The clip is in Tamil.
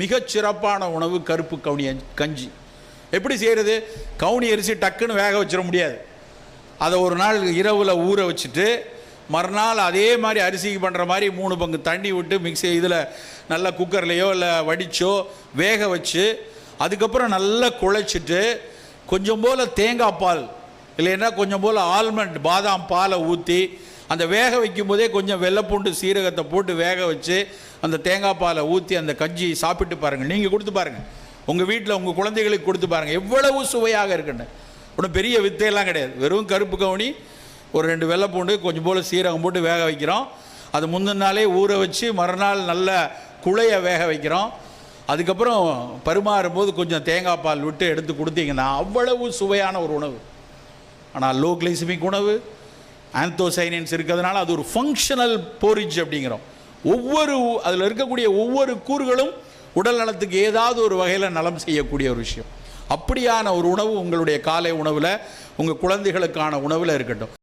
மிகச் சிறப்பான உணவு கருப்பு கவுனி கஞ்சி. எப்படி செய்கிறது கவுனி அரிசி டக்குன்னு வேக வச்சிட முடியாது. அதை ஒரு நாள் இரவில் ஊற வச்சுட்டு மறுநாள் அதே மாதிரி அரிசிக்கு பண்ணுற மாதிரி மூணு பங்கு தண்ணி விட்டு மிக்சி இதில் நல்லா குக்கர்லேயோ இல்லை வடித்தோ வேக வச்சு அதுக்கப்புறம் நல்லா குழைச்சிட்டு கொஞ்சம் போல் தேங்காய் பால். இல்லைன்னா கொஞ்சம் போல் ஆல்மண்ட் பாதாம் பாலை ஊற்றி அந்த வேக வைக்கும் போதே கொஞ்சம் வெள்ளைப்பூண்டு சீரகத்தை போட்டு வேக வச்சு அந்த தேங்காய் பாலை ஊற்றி அந்த கஞ்சி சாப்பிட்டு பாருங்கள் நீங்கள் கொடுத்து பாருங்கள் உங்கள் வீட்டில் உங்கள் குழந்தைகளுக்கு கொடுத்து பாருங்கள் எவ்வளவு சுவையாக இருக்குன்னு. ஒன்றும் பெரிய வித்தையெல்லாம் கிடையாது. வெறும் கருப்பு கவுனி ஒரு ரெண்டு வெள்ளைப்பூண்டு கொஞ்சம் போல் சீரகம் போட்டு வேக வைக்கிறோம். அது முந்தின நாளே ஊற வச்சு மறுநாள் நல்ல குழைய வேக வைக்கிறோம். அதுக்கப்புறம் பரிமாறும்போது கொஞ்சம் தேங்காய் பால் விட்டு எடுத்து கொடுத்தீங்கன்னா அவ்வளவு சுவையான ஒரு உணவு. ஆனால் லோ கிளைசமிக் உணவு ஆந்தோசைனின்ஸ் இருக்கிறதுனால அது ஒரு ஃபங்க்ஷனல் போரிஜ் அப்படிங்கிறோம். ஒவ்வொரு அதில் இருக்கக்கூடிய ஒவ்வொரு கூறுகளும் உடல் நலத்துக்கு ஏதாவது ஒரு வகையில் நலம் செய்யக்கூடிய ஒரு விஷயம். அப்படியான ஒரு உணவு உங்களுடைய காலை உணவில் உங்கள் குழந்தைகளுக்கான உணவில் இருக்கட்டும்.